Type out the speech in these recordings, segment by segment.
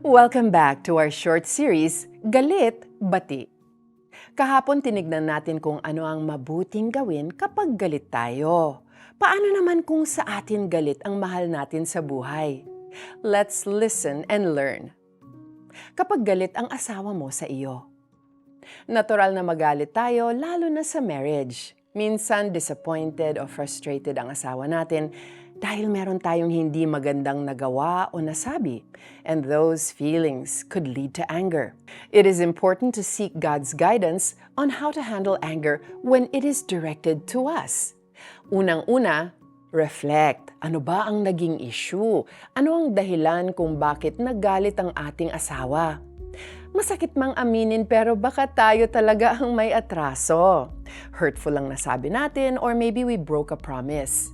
Welcome back to our short series, Galit, Bati. Kahapon tinignan natin kung ano ang mabuting gawin kapag galit tayo. Paano naman kung sa atin galit ang mahal natin sa buhay? Let's listen and learn. Kapag galit ang asawa mo sa iyo. Natural na magalit tayo lalo na sa marriage. Minsan disappointed o frustrated ang asawa natin dahil meron tayong hindi magandang nagawa o nasabi, and those feelings could lead to anger. It is important to seek God's guidance on how to handle anger when it is directed to us. Unang-una, reflect. Ano ba ang naging issue? Ano ang dahilan kung bakit nagalit ang ating asawa? Masakit mang aminin pero baka tayo talaga ang may atraso. Hurtful lang nasabi natin or maybe we broke a promise.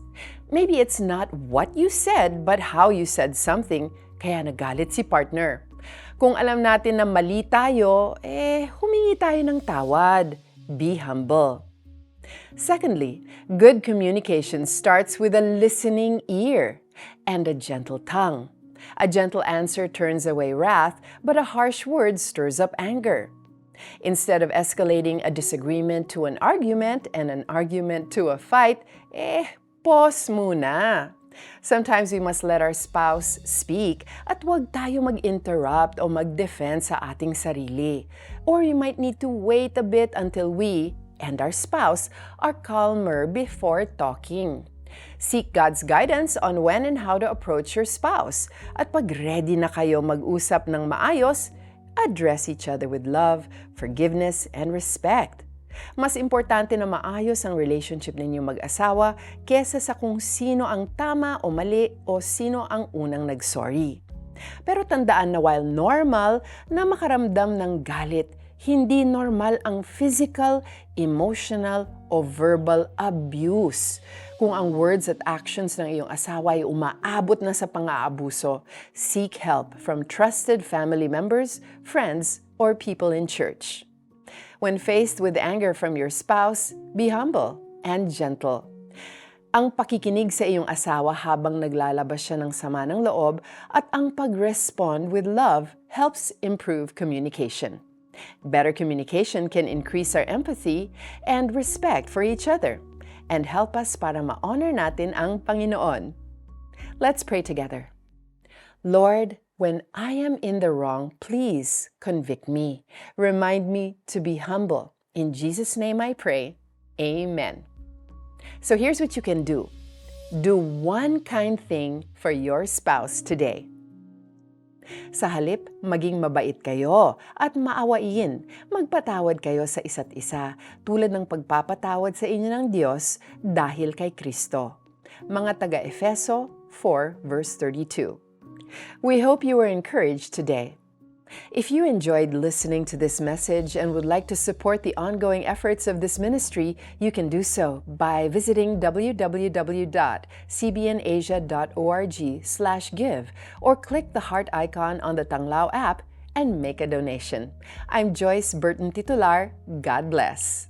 Maybe it's not what you said but how you said something kaya nagalit si partner. Kung alam natin na mali tayo, eh humingi tayo ng tawad. Be humble. Secondly, good communication starts with a listening ear and a gentle tongue. A gentle answer turns away wrath, but a harsh word stirs up anger. Instead of escalating a disagreement to an argument and an argument to a fight, eh, pause muna. Sometimes we must let our spouse speak at huwag tayo mag-interrupt o mag-defend sa ating sarili. Or you might need to wait a bit until we and our spouse are calmer before talking. Seek God's guidance on when and how to approach your spouse. At pag ready na kayo mag-usap ng maayos, address each other with love, forgiveness, and respect. Mas importante na maayos ang relationship ninyo mag-asawa kesa sa kung sino ang tama o mali o sino ang unang nag-sorry. Pero tandaan na while normal na makaramdam ng galit, hindi normal ang physical, emotional, o verbal abuse. Kung ang words at actions ng iyong asawa ay umaabot na sa pang-aabuso, seek help from trusted family members, friends, or people in church. When faced with anger from your spouse, be humble and gentle. Ang pakikinig sa iyong asawa habang naglalabas siya ng sama ng loob at ang pag-respond with love helps improve communication. Better communication can increase our empathy and respect for each other and help us para ma-honor natin ang Panginoon. Let's pray together. Lord, when I am in the wrong, please convict me. Remind me to be humble. In Jesus' name I pray. Amen. So here's what you can do do one kind thing for your spouse today. Sa halip, maging mabait kayo at maawain. Magpatawad kayo sa isa't isa tulad ng pagpapatawad sa inyo ng Diyos dahil kay Kristo. Mga taga-Efeso 4 verse 32. We hope you were encouraged today. If you enjoyed listening to this message and would like to support the ongoing efforts of this ministry, you can do so by visiting www.cbnasia.org/give or click the heart icon on the Tanglao app and make a donation. I'm Joyce Burton Titular. God bless.